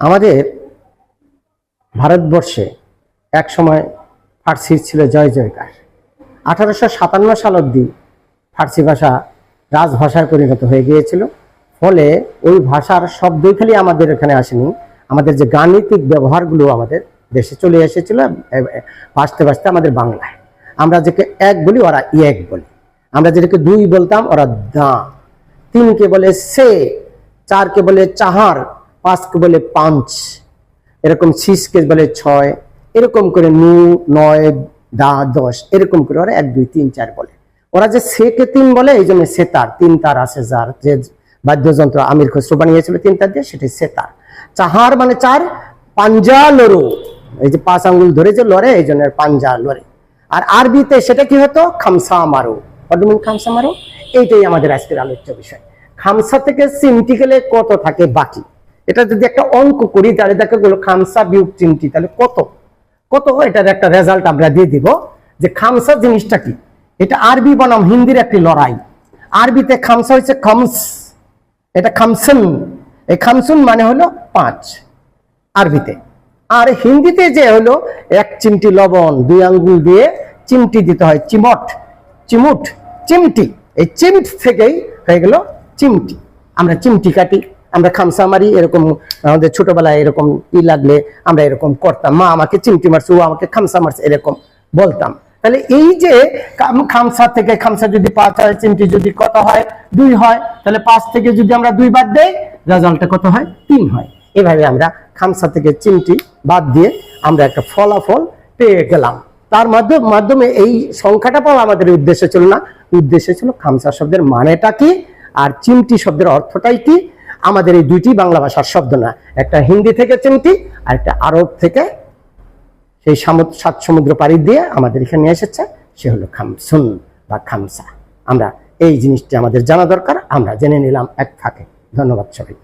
আমাদের ভারতবর্ষে এক সময় ফার্সির ছিল জয় জয়কার। আঠারোশো সাতান্ন সাল অবধি ফার্সি ভাষা রাজভাষায় পরিণত হয়ে গিয়েছিল। ফলে ওই ভাষার শব্দই খালি আমাদের এখানে আসেনি। আমাদের যে গাণিতিক ব্যবহারগুলো আমাদের দেশে চলে এসেছিল ভাসতে ভাসতে আমাদের বাংলায়। আমরা যেকে এক বলি, ওরা এক বলি। আমরা যেটাকে দুই বলতাম, ওরা দা। তিনকে বলে সে, চারকে বলে চাহার। পাঁচকে বলে পাঁচ এরকম শীষকে বলে ছয়, এরকম করে নু, নয়, দা, দশ, এরকম করে ওরা এক, দুই, তিন, চার বলে। ওরা যে সেকে তিন বলে, এই জন্য সেতার, তিন তার আছে যার, যে বাদ্যযন্ত্র আমির খসরু বানিয়েছিল, তিন তার দিয়ে সেটি সেতার। চাহার মানে চার, পাঞ্জা লড়ো। এই যে পাঁচ আঙ্গুল ধরে যে লড়ে, এই জন্য পাঞ্জা লড়ে। আর আরবিতে সেটা কি হতো? খামসা মারো। পদ্মিন খামসা মারো? এইটাই আমাদের আজকের আলোচ্য বিষয়। খামসা থেকে চিমটি গেলে কত থাকে বাকি? এটা যদি একটা অঙ্ক করি, তাহলে দেখা গেলো খামসা বিয়োগ চিমটি তাহলে কত? কত এটার একটা রেজাল্ট আমরা দিয়ে দিব যে খামসা জিনিসটা কি? এটা আরবি বনাম, হিন্দির একটি লড়াই। আরবিতে খামসা হচ্ছে খামস, এটা খামসুন। এই খামসুন মানে হলো পাঁচ আরবিতে। আর হিন্দিতে যে হলো, এক চিমটি লবণ, দুই আঙ্গুল দিয়ে চিমটি দিতে হয়, চিমট, চিমুট, চিমটি। এই চিমট থেকেই হয়ে গেল চিমটি। আমরা চিমটি কাটি। আমরা খামসা মারি এরকম, আমাদের ছোটবেলায় এরকম ই লাগলে আমরা এরকম করতাম। মা আমাকে চিমটি মারছে, ও আমাকে খামসা মারছে, এরকম বলতাম। তাহলে এই যে খাম- খামসা থেকে খামসা যদি পাঁচ হয়, চিমটি যদি কত হয়? দুই হয়। তাহলে পাঁচ থেকে যদি আমরা দুই বাদ দেই রেজাল্টটা কত হয়? তিন হয়। এভাবে আমরা খামসা থেকে চিমটি বাদ দিয়ে আমরা একটা ফলাফল পেয়ে গেলাম। তার মাধ্যমে মাধ্যমে এই সংখ্যাটা পাওয়া আমাদের উদ্দেশ্য ছিল না। উদ্দেশ্য ছিল খামসা শব্দের মানেটা কি? আর চিমটি শব্দের অর্থটাই কি? আমাদের এই দুইটি বাংলা ভাষার শব্দ না, একটা হিন্দি থেকে চিমটি আর একটা আরব থেকে সেই সাত সমুদ্র পাড়ি দিয়ে আমাদের এখানে এসেছে, সে হলো খামসুন বা খামসা। আমরা এই জিনিসটি আমাদের জানা দরকার, আমরা জেনে নিলাম এক ফাঁকে। ধন্যবাদ সবাই